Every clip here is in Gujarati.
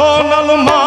সোনাল মা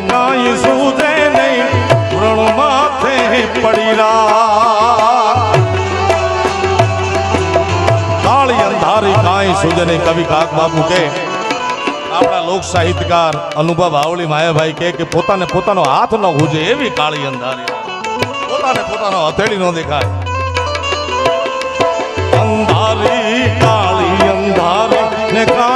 ને સૂજે નહીં વૃણ માથે પડી કાળી અંધારી કાંઈ સૂજે નહીં, કવિ કાક બાપુ કે. આપણા લોક સાહિત્યકાર અનુભવ આવળી માયાભાઈ કે પોતાને પોતાનો હાથ ન હુજે એવી કાળી અંધારી પોતાને પોતાનો હથેળી ન દેખાય. અંધારી, કાળી અંધારી ને કાળી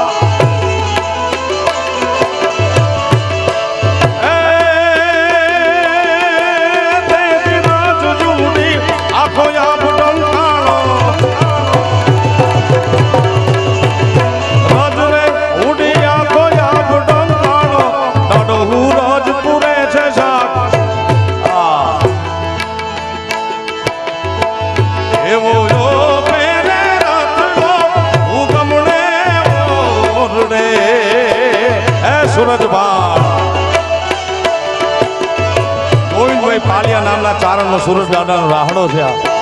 સુરત દાદાનો રાહડો છે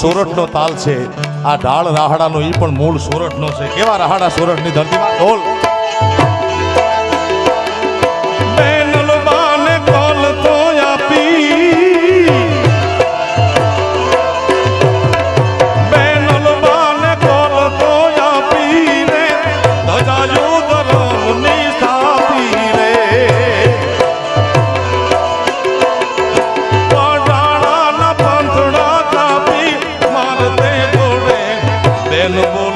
સોરઠનો તાલ છે. આ ડાળ રાહડાનો એ પણ મૂળ સોરઠનો છે. કેવા રાહડા સોરઠની ધરતીમાં? ઢોલ. Aleluya.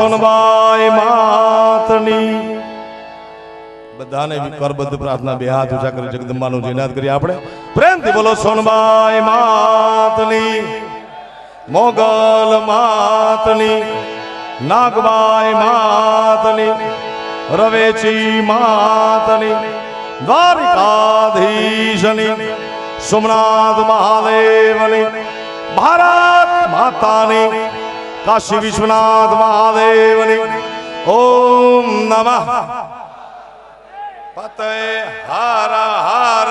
સોનબાઈ માતની. બધાને કરબદ્ધ પ્રાર્થના, બે હાથ ઊંચા કરી જગદંબાનું જયનાથ કરી આપણે. પ્રેમથી બોલો, સોનબાઈ માતની. મોગલ માતની. નાગબાઈ માતની. રવેચી માતની. દ્વારિકાધીશની. સોમનાથ મહાદેવની. ભારત માતાની. કાશી વિશ્વનાથ મહાદેવની ઓમ નમઃ. પતય હર હર.